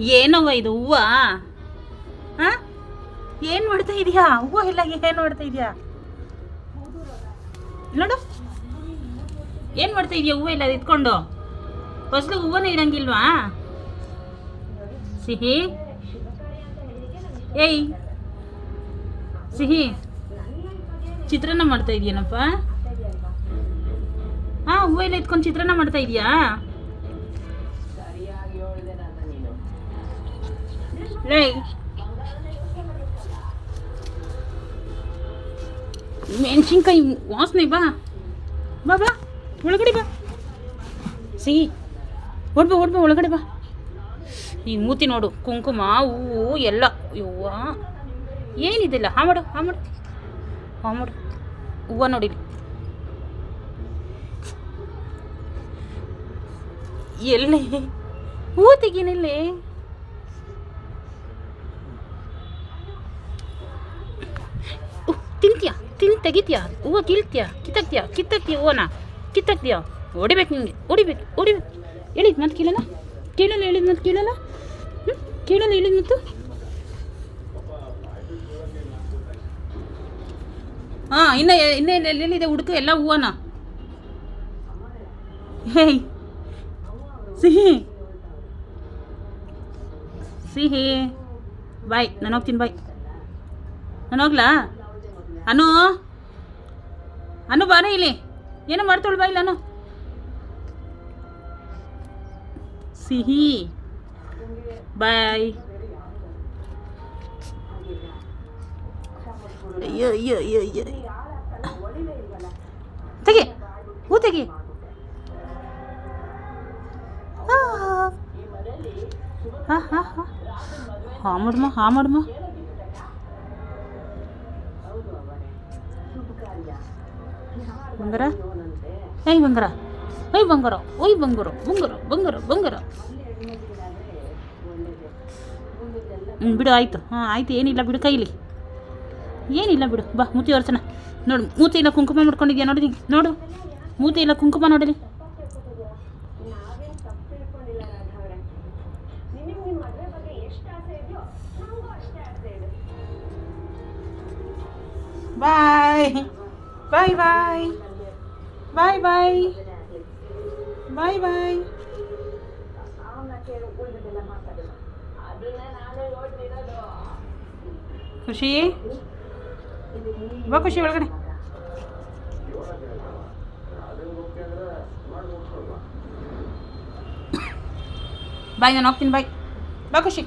ಏನವ್ವ ಇದು ಹೂವ? ಹಾಂ? ಏನು ಮಾಡ್ತಾ ಇದೀಯಾ? ಹೂವು ಇಲ್ಲ, ಏನು ಮಾಡ್ತಾ ಇದೀಯಾ? ನೋಡು ಏನು ಮಾಡ್ತಾ ಇದೆಯಾ ಹೂವು ಇಲ್ಲ ಇದ್ಕೊಂಡು? ಫಸ್ಲು ಹೂವನ ಇಡಂಗಿಲ್ವಾ? ಸಿಹಿ? ಏಯ್. ಸಿಹಿ. ಚಿತ್ರಾನ್ನ ಮಾಡ್ತಾ ಇದೀಯನಪ್ಪ? ಹಾ ಹೂವು ಎಲ್ಲ ಇತ್ಕೊಂಡು ಚಿತ್ರಾನ್ನ ಮಾಡ್ತಾ ಇದೀಯಾ? ಲೇ ಮೆಣಸಿನ್ಕಾಯಿ ವಾಸನೆ ಬಾ ಬಾ ಬಾ ಒಳಗಡೆ ಬಾ ಸಿಹಿ ಓಡ್ಬಾ ಓಡ್ಬಾ ಒಳಗಡೆ ಬಾ ಈ ಮೂತಿ ನೋಡು ಕುಂಕುಮ ಹೂವು ಎಲ್ಲ ಯವ್ವ ಏನಿದಿಲ್ಲ ಹಾ ಮಾಡು ಹಾ ಮಾಡು ಹಾ ಮಾಡು ಹೂವು ನೋಡಿ ಎಲ್ಲಿ ಹೂವು ತೆಗೀನಿಲ್ಲೇ ತಿನ್ ತೆಗಿತೀಯಾ ಹೂವು ಕೀಳ್ತೀಯಾ ಕಿತ್ತಾಕ್ತೀಯಾ, ಕಿತ್ತಾಕ್ತೀಯ ಹೂವನ, ಕಿತ್ತಾಕ್ತೀಯ. ಹೊಡಿಬೇಕು ನಿಮಗೆ ಹೊಡಿಬೇಕು ಹೊಡಿಬೇಕು. ಹೇಳಿದ್ ಮತ್ತು ಕೇಳಲ್ಲ? ಕೇಳಲ್ಲ ಹೇಳಿದ್ ಮತ್ತು ಕೇಳಲ್ಲ? ಹ್ಞೂ ಕೇಳಲ್ಲ ಹೇಳಿದ್ ಮತ್ತು ಹಾಂ, ಇನ್ನೂ ಇನ್ನೇ ಎಲ್ಲಿದೆ ಹುಡುಕು ಎಲ್ಲ ಹೂವನ? ಹೇಯ್. ಸಿಹಿ. ಸಿಹಿ. ಬಾಯ್, ನಾನು ಹೋಗ್ತೀನಿ, ಬಾಯ್. ನಾನು ಹೋಗ್ಲಾ? ಅನು ಅನು ಬಾರ ಇಲ್ಲಿ ಏನೋ ಮಾಡ್ತಾಳು ಬಾ ಇಲ್ಲ ಅನು ಸಿಹಿ ಬಾಯ್ ಅಯ್ಯೋ ಅಯ್ಯೋ ಅಯ್ಯೋ ಅಯ್ಯೋ ತೆಗಿ ಹೂ ತೆಗಿ ಹಾ ಹಾ ಹಾ ಹಾ ಮಾಡಮ್ಮ ಹಾ ಮಾಡಮ್ಮ ಬಂಗಾರ? ಏಯ್ ಬಂಗಾರ. ಓಯ್ ಬಂಗಾರ. ಓಯ್ ಬಂಗಾರ. ಬಂಗಾರ. ಬಂಗಾರ. ಬಂಗಾರ. ಹ್ಞೂ ಬಿಡು, ಆಯಿತು. ಹಾಂ, ಆಯಿತು. ಏನಿಲ್ಲ, ಬಿಡು ಕೈಲಿ. ಏನಿಲ್ಲ, ಬಿಡು. ಬಾ, ಮೂತಿ ಒರ್ಸನ ನೋಡು, ಮೂತಿ ಇಲ್ಲ ಕುಂಕುಮ ಮಾಡ್ಕೊಂಡಿದ್ಯಾ? ನೋಡಿ ನೋಡು. ಮೂತಿ ಇಲ್ಲ ಕುಂಕುಮ ನೋಡಲಿ ಬಾಯ್. ಬಾಯ್ ಬಾಯ್ ಬಾಯ್ ಬಾಯ್ ಬಾಯ್ ಬಾಯ್ ಖುಷಿ? ಬಾ ಖುಷಿ ಒಳಗಡೆ. ಬಾಯ್, ನಾನು ಹೋಗ್ತೀನಿ, ಬಾಯ್. ಬಾ ಖುಷಿ.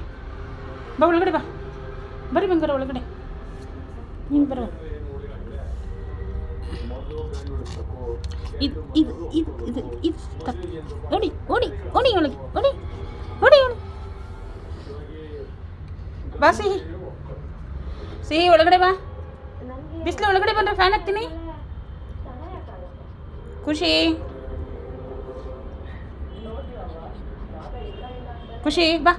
ಬಾ ಒಳಗಡೆ ಬಾ. ಬರ್ರಿ ಬಂಗಾರ ಒಳಗಡೆ. ನೀನು ಬರೋ ಇದು ಇದು ಇದು ಇದು ಇದು ತಪ್ಪು ಓಡಿ ಓಡಿ ಓಡಿ ಒಳಗೆ ಓಡಿ ಓಡಿ ಓಡಿ ಬಾ ಸಿಹಿ ಸಿಹಿ ಒಳಗಡೆ ಬಾ ಬಿಸಿಲು ಒಳಗಡೆ ಬಂದ್ರೆ ಫ್ಯಾನ್ ಹಾಕ್ತೀನಿ ಖುಷಿ ಖುಷಿ ಬಾ